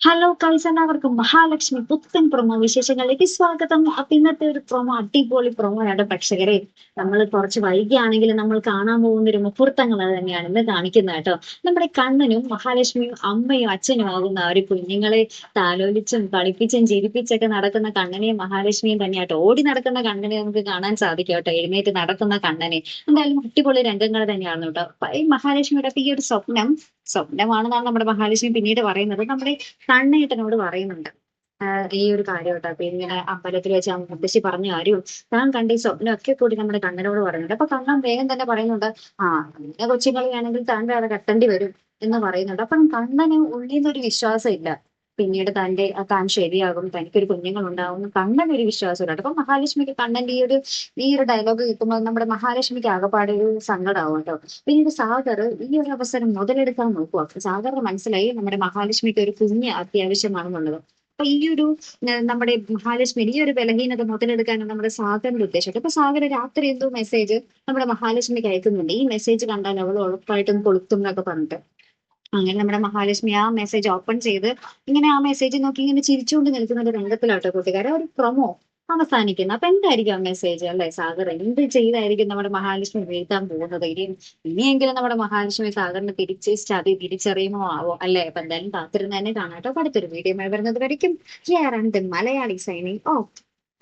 Hello എല്ലാവർക്കും മഹാലക്ഷ്മി പുത്തൻ promo വിശേഷങ്ങളിലേക്ക് സ്വാഗതം. ഇന്നത്തെ ഒരു പ്രൊമോ അടിപൊളി പ്രൊമോയാണ് പ്രേക്ഷകരെ. നമ്മൾ കുറച്ച് വൈകിയാണെങ്കിൽ നമ്മൾ കാണാൻ പോകുന്ന ഒരു മുഹൂർത്തങ്ങൾ തന്നെയാണ് ഇന്ന് കാണിക്കുന്നത് കേട്ടോ നമ്മുടെ കണ്ണനും മഹാലക്ഷ്മിയും അമ്മയും അച്ഛനും ആകുന്ന ഒരു കുഞ്ഞുങ്ങളെ താലോലിച്ചും കളിപ്പിച്ചും ചിരിപ്പിച്ചൊക്കെ നടക്കുന്ന കണ്ണനെയും മഹാലക്ഷ്മിയും തന്നെയാട്ടോ ഓടി നടക്കുന്ന കണ്ണനെ നമുക്ക് കാണാൻ സാധിക്കും കേട്ടോ എഴുന്നേറ്റ് നടക്കുന്ന കണ്ണനെ. എന്തായാലും അടിപൊളി രംഗങ്ങൾ തന്നെയാണ് കേട്ടോ ഈ മഹാലക്ഷ്മിയുടെ ഈ ഒരു സ്വപ്നം സ്വപ്നമാണെന്നാണ് നമ്മുടെ മഹാലക്ഷ്മി പിന്നീട് പറയുന്നത്. നമ്മുടെ കണ്ണേട്ടനോട് പറയുന്നുണ്ട്. ഈ ഒരു കാര്യം കേട്ടോ അപ്പൊ ഇങ്ങനെ അമ്പലത്തിൽ വെച്ച് മുത്തശ്ശി പറഞ്ഞ കാര്യവും താൻ കണ്ട ഈ സ്വപ്നമൊക്കെ കൂടി നമ്മുടെ കണ്ണനോട് പറയുന്നുണ്ട്. അപ്പൊ കണ്ണൻ വേഗം തന്നെ പറയുന്നുണ്ട് ആ അങ്ങനെ കൊച്ചുകളിയാണെങ്കിൽ താൻ വേറെ കെട്ടേണ്ടി വരും എന്ന് പറയുന്നുണ്ട്. അപ്പം കണ്ണന് ഉള്ളിൽ നിന്നൊരു വിശ്വാസം ഇല്ല പിന്നീട് തന്റെ താൻ ശരിയാകും തനിക്കൊരു കുഞ്ഞുങ്ങൾ ഉണ്ടാവും കണ്ണൻ ഒരു വിശ്വാസമുണ്ട്. അപ്പൊ മഹാലക്ഷ്മിക്ക് കണ്ണന്റെ ഈ ഒരു ഈ ഒരു ഡയലോഗ് കിട്ടുമ്പോൾ നമ്മുടെ മഹാലക്ഷ്മിക്ക് ആകെപ്പാടെ ഒരു സങ്കടമാവും കേട്ടോ. പിന്നീട് സാഗർ ഈ ഒരു അവസരം മുതലെടുക്കാൻ നോക്കുക സാഗറിന് മനസ്സിലായി നമ്മുടെ മഹാലക്ഷ്മിക്ക് ഒരു കുഞ്ഞ് അത്യാവശ്യമാണെന്നുള്ളത്. അപ്പൊ ഈ ഒരു നമ്മുടെ മഹാലക്ഷ്മി ഈ ഒരു ബലഹീനത മുതലെടുക്കാനാണ് നമ്മുടെ സാഗറിന്റെ ഉദ്ദേശം. അപ്പൊ സാഗർ രാത്രി എന്തോ മെസ്സേജ് നമ്മുടെ മഹാലക്ഷ്മിക്ക് അയക്കുന്നുണ്ട്. ഈ മെസ്സേജ് കണ്ടാൽ അവൾ ഉറപ്പായിട്ടും കൊളുത്തും എന്നൊക്കെ പറഞ്ഞിട്ട്. അങ്ങനെ നമ്മുടെ മഹാലക്ഷ്മി ആ മെസ്സേജ് ഓപ്പൺ ചെയ്ത് ഇങ്ങനെ ആ മെസ്സേജ് നോക്കി ഇങ്ങനെ ചിരിച്ചുകൊണ്ട് നിൽക്കുന്ന ഒരു രംഗത്തിലാട്ടോ കൂട്ടുകാരെ. ഒരു പ്രൊമോ അവസാനിക്കുന്നത് അപ്പൊ എന്തായിരിക്കും ആ മെസ്സേജ് അല്ലെ സാഗർ? എന്ത് ചെയ്തായിരിക്കും നമ്മുടെ മഹാലക്ഷ്മി വീഴ്ത്താൻ പോകുന്നത്? ഇനിയും ഇനിയെങ്കിലും നമ്മുടെ മഹാലക്ഷ്മി സാഗറിന് തിരിച്ച് ചതി തിരിച്ചറിയുമോ ആവോ അല്ലെ? അപ്പൊ എന്തായാലും കാത്തിരുന്ന് തന്നെ കാണാട്ടോ അടുത്തൊരു വീഡിയോ വരുന്നത് വരയ്ക്കും. Malayali signing of